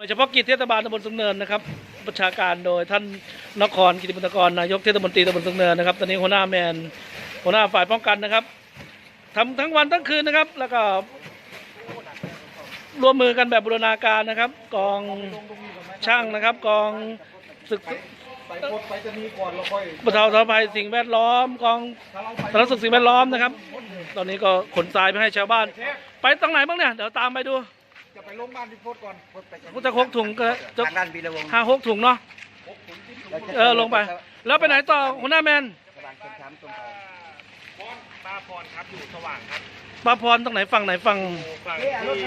โดยเฉพาะกิจเทศบาลตำบลสุงเนินนะครับประชาการโดยท่านนครกิติบุตรกรนายกเทศมนตรีตำบลสุงเนินนะครับตอนนี้หัวหน้าแมนหัวหน้าฝ่ายป้องกันนะครับทำทั้งวันทั้งคืนนะครับ แล้วก็ร่วมมือกันแบบบูรณาการนะครับ กองช่างนะครับ กองศึกปพดไปจะมีก่อนเราค่อยบรรเทาสาภัยสิ่งแวดล้อมกองถ้าราไปสารสุขสิ่งแวดล้อมนะครับ ตอนนี้ก็ขนทรายไปให้ชาวบ้าน ไปตรงไหนบ้างเนี่ยเดี๋ยวตามไปดู จะไปลงบ้านที่พดก่อนพดไปพุทธคกถุงก็จะทางด้านบีระวงศ์ห้าหกถุงเนาะเออลงไป แล้วไปไหนต่อหัวหน้าแมนสว่างเชียงช้ำตรงไปป้าพรครับอยู่สว่างครับปลาพรตรงไหนฝั่งไหนฝั่งฝั่ง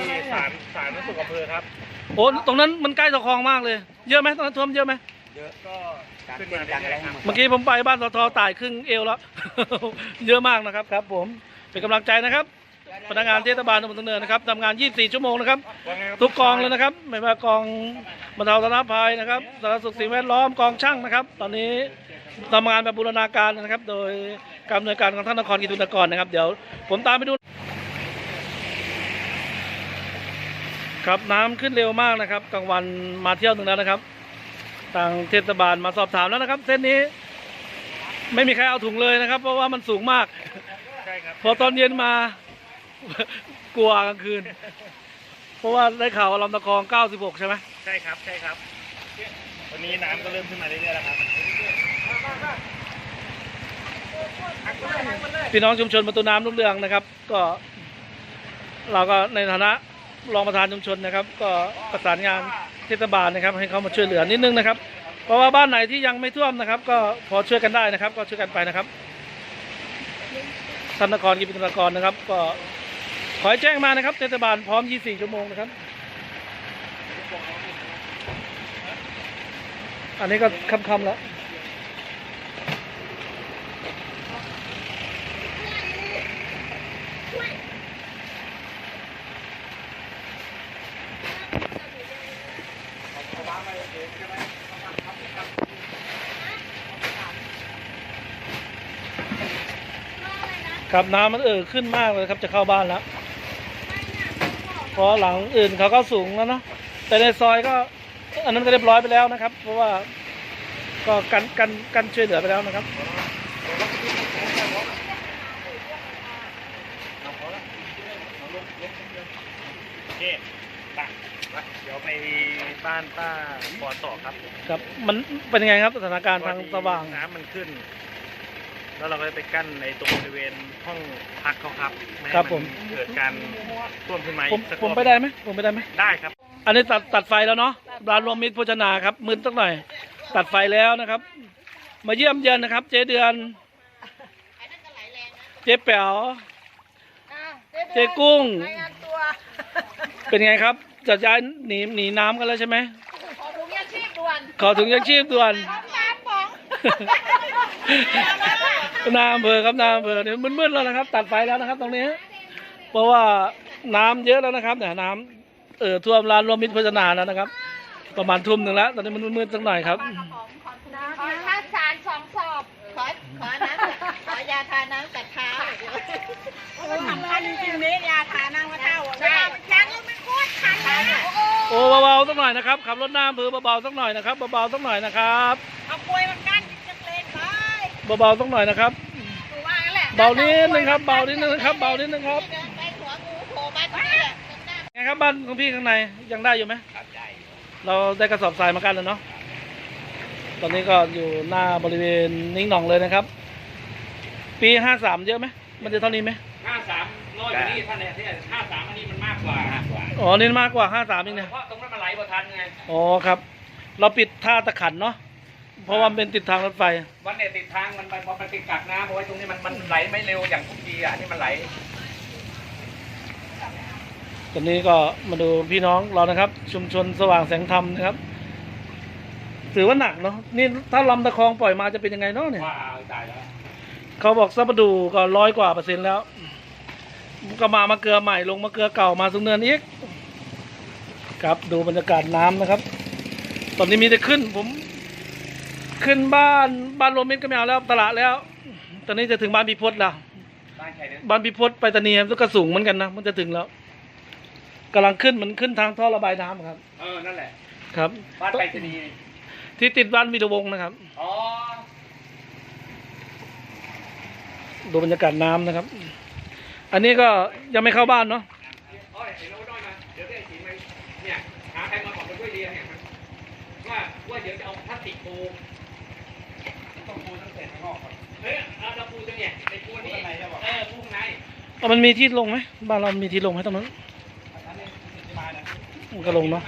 ที่ศาลศาลนักสุขอำเภอครับโอ้ตรงนั้นมันใกล้ตะคลองมากเลย เยอะไหมตรงนั้นท่วมเยอะไหมเยอะก็การขึ้นเต้มานการเรื่แรอยงๆครับ เมื่อกี้ผมไปบ้านสทตายครึ่งเอวแล้ว เยอะมากนะครับครับ ผมเป็นกำลังใจนะครับ พนักงานเทศบาลตำบลตุงเนินนะครับทำงาน 24 ชั่วโมงนะครับว่าไงครับ ทุกกองเลยนะครับ ไม่ว่ากองบรรเทาสาธารณภัยนะครับสารสุขสิ่งแวดล้อมกองช่างนะครับ ตอนนี้ทำงานแบบบูรณาการนะครับ โดยการดำเนินการของท่านนครกิตุนกรนะครับ เดี๋ยวผมตามไปดูครับน้ำขึ้นเร็วมากนะครับกลางวันมาเที่ยวหนึ่งแล้วนะครับ ทางเทศบาลมาสอบถามแล้วนะครับ เส้นนี้ ไม่มีใครเอาถุงเลยนะครับ เพราะว่ามันสูงมากใช่ครับพอตอนเย็นมา กลัวกลางคืน เพราะว่าได้ข่าวว่าลำตะคอง 96 ใช่ไหมใช่ครับ ใช่ครับ วันนี้น้ำก็เริ่มขึ้นมาเรื่อยๆแล้วครับพี่น้องชุมชนประตูน้ำลุ่งเรืองนะครับ ก็ เราก็ในฐานะรองประธานชุมชนนะครับ ก็ประสานงานเทศบาลนะครับ ให้เขามาช่วยเหลือนิดนึงนะครับ เพราะว่าบ้านไหนที่ยังไม่ท่วมนะครับ ก็พอช่วยกันได้นะครับ ก็ช่วยกันไปนะครับท่านนครกิจปินกรนะครับ ก็ ขอแจ้งมานะครับเทศบาลพร้อม 24 ชั่วโมงนะครับ อันนี้ก็คำๆแล้วครับน้ำมันเอ่อขึ้นมากเลยครับจะเข้าบ้านแล้ว เพราะหลังอื่นเขาก็สูงแล้วเนาะแต่ในซอยก็ อันนั้นก็เรียบร้อยไปแล้วนะครับ เพราะว่าก็กันกันกันช่วยเหลือไปแล้วนะครับโอเคไปเดี๋ยวไปบ้านป้าปอต่อครับ ครับ มันเป็นยังไงครับสถานการณ์ทางสว่างน้ำมันขึ้น แล้วเราก็ไปกั้นในตรงบริเวณห้องพักเขาครับไให้ครับผม นเกิดการท่วมขึ้นมาผมอีกสักผมรอบไปได้ไหมผมไปได้ไหม ได้ครับ อันนี้ตัดตัดไฟแล้วเนาะร้านรวมมิตรโภชนาครับมืนสักหน่อย ตัดไฟแล้วนะครับ มาเยี่ยมเยือนนะครับ เจเดือน เจ๊แป๋วเจ๊กุ้ง รายงานตัวเป็นไงครับจะย้ายหนีหนีน้ำกันแล้วใช่ไหมขอถุงยางชีพด่วนขอถุงยังชีพด่วนพร้อมน้ำป๋อง นาอำเภอครับนาอำเภอเนี่ยมืดๆแล้วนะครับ ตัดไฟแล้วนะครับ ตรงนี้ เพราะว่าน้ำเยอะแล้วนะครับเนี่ยน้ำเอ่อท่วมร้านรวมมิตรโภชนาแล้วนะครับ ประมาณทุ่มหนึ่งแล้ว ตอนนี้มันมืดๆสักหน่อยครับขอข้าวสารสองสอบ ขอขอน้ำขอยาทาน้ำกัดเท้ามันสำคัญจริงๆนี้ยาทาน้ำกัดเท้าใช่ยังไม่โคตรคันเลยโอ้เบาๆสักหน่อยนะครับขับรถหน้าอำเภอเบาๆสักหน่อยนะครับเบาๆสักหน่อยนะครับ เบาๆสักหน่อยนะครับดูว่างั้นแหละเบานิดนึงครับเบานิดนึงนะครับเบานิดนึงครับ เดินไปหัวงูโผล่มาตรงนี้แหละไงครับบ้านของพี่ข้างในยังได้อยู่ไหมเราได้กระสอบทรายมากันแล้วเนาะตอนนี้ก็อยู่หน้าบริเวณนิ่งหนองเลยนะครับ ปีห้าสามเยอะไหมมันจะเท่านี้ไหมห้าสามน้อยกว่านี้ท่านเนี่ยที่ห้าสามอันนี้มันมากกว่าอ๋อนี่มากกว่าห้าสามเองเนี่ยเพราะตรงนั้นมันไหลประทันไงอ๋อครับ เราปิดท่าตะขันเนาะ เพราะว่ามันเป็นติดทางรถไฟ วันเนี่ยติดทางมันไปพอมันติดกักน้ำเพราะว่าตรงนี้มันมันไหลไม่เร็วอย่างทุกทีอะอันนี่มันไหลตอนนี้ก็มาดูพี่น้องเรานะครับ ชุมชนสว่างแสงธรรมนะครับ ถือว่าหนักเนาะนี่ถ้าลำตะคองปล่อยมาจะเป็นยังไงเนาะเนี่ยว้าวตายแล้วเขาบอกซับประดูก็ร้อยกว่าเปอร์เซ็นต์แล้ว ก็มามาเกลือใหม่ลงมาเกลือเก่ามาสุงเนินอีกครับดูบรรยากาศน้ำนะครับ ตอนนี้มีแต่ขึ้นผม ขึ้นบ้านบ้านโรวมมิตรก็ไม่เอาแล้วตลาดแล้ว ตอนนี้จะถึงบ้านพิพศแล้วบ้านใครเนี่ยบ้านพิพศไปตะเนียมก็สูงเหมือนกันนะมันจะถึงแล้วกำลังขึ้นมันขึ้นทางท่อระบายน้ำครับ เออ นั่นแหละ ครับ บ้านไปรษณีย์ที่ติดบ้านวิทวงศ์นะครับ อ๋อ ดูบรรยากาศน้ำนะครับ อันนี้ก็ยังไม่เข้าบ้านเนาะ แต่มันมีที่ลงไหมบ้านเรามีที่ลงไหมตรงนั้นมันก็ลงเนาะ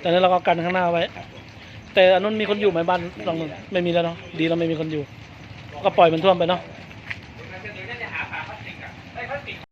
แต่นั้นเราก็กันข้างหน้าไว้ แต่อันนั้นมีคนอยู่ไหมบ้านหลังนึงไม่มีแล้วเนาะดีเราไม่มีคนอยู่ ก็ปล่อยมันท่วมไปเนาะ